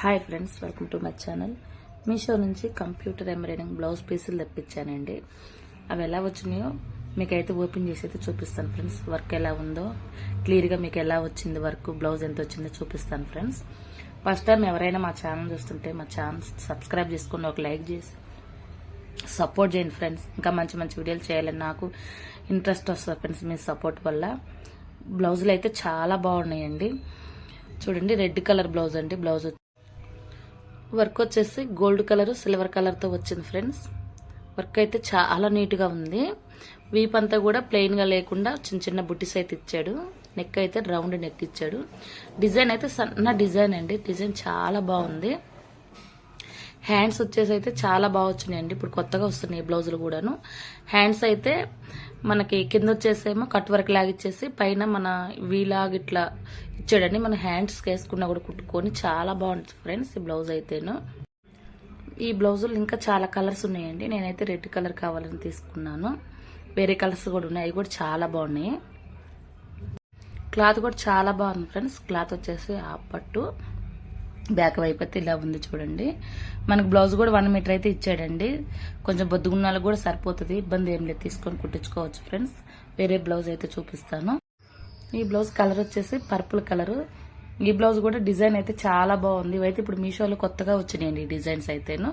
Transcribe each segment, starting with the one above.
Hi friends welcome to my channel Meesho నుంచి computer embroidering blouse పీసులు తెప్పించానండి అవి ఎలా వచ్చినాయో మీకైతే ఓపెన్ చేసి అయితే చూపిస్తాను ఫ్రెండ్స్ వర్క్ ఎలా ఉందో క్లియర్గా మీకు ఎలా వచ్చింది వర్క్ బ్లౌజ్ ఎంత వచ్చిందో చూపిస్తాను ఫ్రెండ్స్ ఫస్ట్ టైం ఎవరైనా మా ఛానల్ చూస్తుంటే మా ఛానల్ సబ్స్క్రైబ్ చేసుకుని ఒక లైక్ చేసి సపోర్ట్ చేయండి ఫ్రెండ్స్ ఇంకా మంచి మంచి వీడియోలు చేయాలని నాకు ఇంట్రెస్ట్ వస్తుంది ఫ్రెండ్స్ మీ సపోర్ట్ వల్ల. బ్లౌజులు అయితే చాలా బాగున్నాయండి. చూడండి రెడ్ కలర్ బ్లౌజ్ అండి. బ్లౌజ్ వర్క్ వచ్చేసి గోల్డ్ కలర్ సిల్వర్ కలర్తో వచ్చింది ఫ్రెండ్స్. వర్క్ అయితే చాలా నీట్గా ఉంది. వీప్ అంతా కూడా ప్లెయిన్గా లేకుండా చిన్న చిన్న బుట్టిస్ అయితే ఇచ్చాడు. నెక్ అయితే రౌండ్ నెక్ ఇచ్చాడు. డిజైన్ అయితే సన్న డిజైన్ అండి. డిజైన్ చాలా బాగుంది. హ్యాండ్స్ వచ్చేసి అయితే చాలా బాగా వచ్చినాయండి. ఇప్పుడు కొత్తగా వస్తున్నాయి బ్లౌజులు కూడాను. హ్యాండ్స్ అయితే మనకి కింద వచ్చేసేమో కట్ వర్క్ లాగిచ్చేసి పైన మన వీలాగ్ ఇట్లా ఇచ్చాడండి. మన హ్యాండ్స్ వేసుకున్నా కూడా కుట్టుకొని చాలా బాగుంటుంది ఫ్రెండ్స్ ఈ బ్లౌజ్ అయితేను. ఈ బ్లౌజులు ఇంకా చాలా కలర్స్ ఉన్నాయండి. నేనైతే రెడ్ కలర్ కావాలని తీసుకున్నాను. వేరే కలర్స్ కూడా ఉన్నాయి. అవి కూడా చాలా బాగున్నాయి. క్లాత్ కూడా చాలా బాగుంది ఫ్రెండ్స్. క్లాత్ వచ్చేసి ఆ పట్టు. బ్యాక్ వైపు అయితే ఇలా ఉంది చూడండి. మనకు బ్లౌజ్ కూడా వన్ మీటర్ అయితే ఇచ్చాడండి. కొంచెం బొద్దుగున్నాలు కూడా సరిపోతుంది. ఇబ్బంది ఏం లేదు. తీసుకొని కుట్టించుకోవచ్చు ఫ్రెండ్స్. వేరే బ్లౌజ్ అయితే చూపిస్తాను. ఈ బ్లౌజ్ కలర్ వచ్చేసి పర్పుల్ కలర్. ఈ బ్లౌజ్ కూడా డిజైన్ అయితే చాలా బాగుంది. ఇవైతే ఇప్పుడు మీషోలో కొత్తగా వచ్చినాయండి ఈ డిజైన్స్ అయితేను.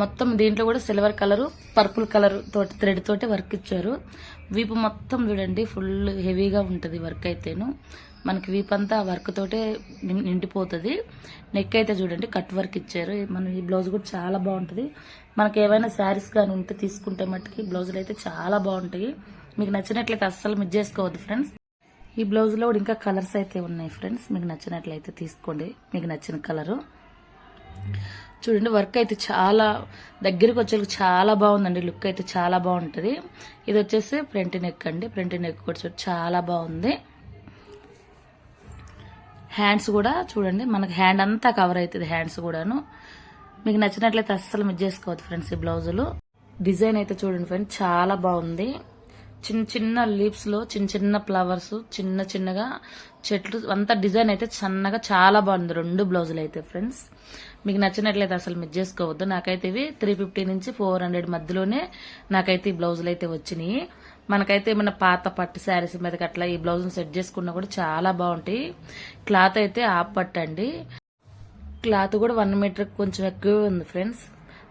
మొత్తం దీంట్లో కూడా సిల్వర్ కలర్ పర్పుల్ కలర్ తోటి థ్రెడ్ తోటి వర్క్ ఇచ్చారు. వీపు మొత్తం చూడండి ఫుల్ హెవీగా ఉంటుంది వర్క్ అయితేను. మనకి వీప్ అంతా వర్క్ తోటే నిండిపోతుంది. నెక్ అయితే చూడండి కట్ వర్క్ ఇచ్చారు. మనం ఈ బ్లౌజ్ కూడా చాలా బాగుంటుంది. మనకి ఏవైనా శారీస్ కానీ ఉంటే తీసుకుంటే మట్టుకి బ్లౌజులు అయితే చాలా బాగుంటాయి. మీకు నచ్చినట్లయితే అస్సలు మిస్ చేసుకోవద్దు ఫ్రెండ్స్ ఈ బ్లౌజ్లో కూడా ఇంకా కలర్స్ అయితే ఉన్నాయి ఫ్రెండ్స్ మీకు నచ్చినట్లయితే తీసుకోండి. మీకు నచ్చిన కలరు చూడండి వర్క్ అయితే చాలా దగ్గరికి వచ్చే చాలా బాగుందండి. లుక్ అయితే చాలా బాగుంటుంది. ఇది వచ్చేసి ఫ్రంట్ నెక్ అండి. ఫ్రంట్ నెక్ కూడా చాలా బాగుంది. హ్యాండ్స్ కూడా చూడండి మనకి హ్యాండ్ అంతా కవర్ అవుతుంది హ్యాండ్స్ కూడాను. మీకు నచ్చినట్లయితే అస్సలు మిస్ చేసుకోవద్దు ఫ్రెండ్స్ ఈ బ్లౌజులు. డిజైన్ అయితే చూడండి ఫ్రెండ్స్ చాలా బాగుంది. చిన్న చిన్న లీవ్స్లో చిన్న చిన్న ఫ్లవర్స్ చిన్న చిన్నగా చెట్లు అంతా డిజైన్ అయితే చిన్నగా చాలా బాగుంది. రెండు బ్లౌజులు అయితే ఫ్రెండ్స్. మీకు నచ్చినట్లయితే అసలు మిస్ చేసుకోవద్దు. నాకైతే ఇవి త్రీ ఫిఫ్టీ నుంచి ఫోర్ హండ్రెడ్ మధ్యలోనే నాకైతే ఈ బ్లౌజులు అయితే వచ్చినాయి. మనకైతే ఏమైనా పాత పట్టు శారీస్ మీదకి అట్లా ఈ బ్లౌజ్ సెట్ చేసుకున్నా కూడా చాలా బాగుంటాయి. క్లాత్ అయితే ఆప్ పట్టండి క్లాత్ కూడా వన్ మీటర్ కొంచెం ఎక్కువ ఉంది ఫ్రెండ్స్.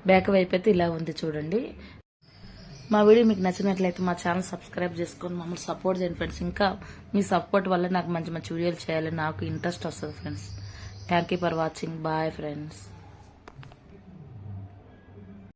బ్యాక్ వైపు అయితే ఇలా ఉంది చూడండి. మా వీడియో మీకు నచ్చినట్లయితే మా ఛానల్ సబ్స్క్రైబ్ చేసుకొని మమ్మల్ని సపోర్ట్ చేయండి ఫ్రెండ్స్. ఇంకా మీ సపోర్ట్ వల్ల నాకు మంచి మంచి వీడియోలు చేయాలి నాకు ఇంట్రెస్ట్ వస్తుంది friends. Thank you for watching bye friends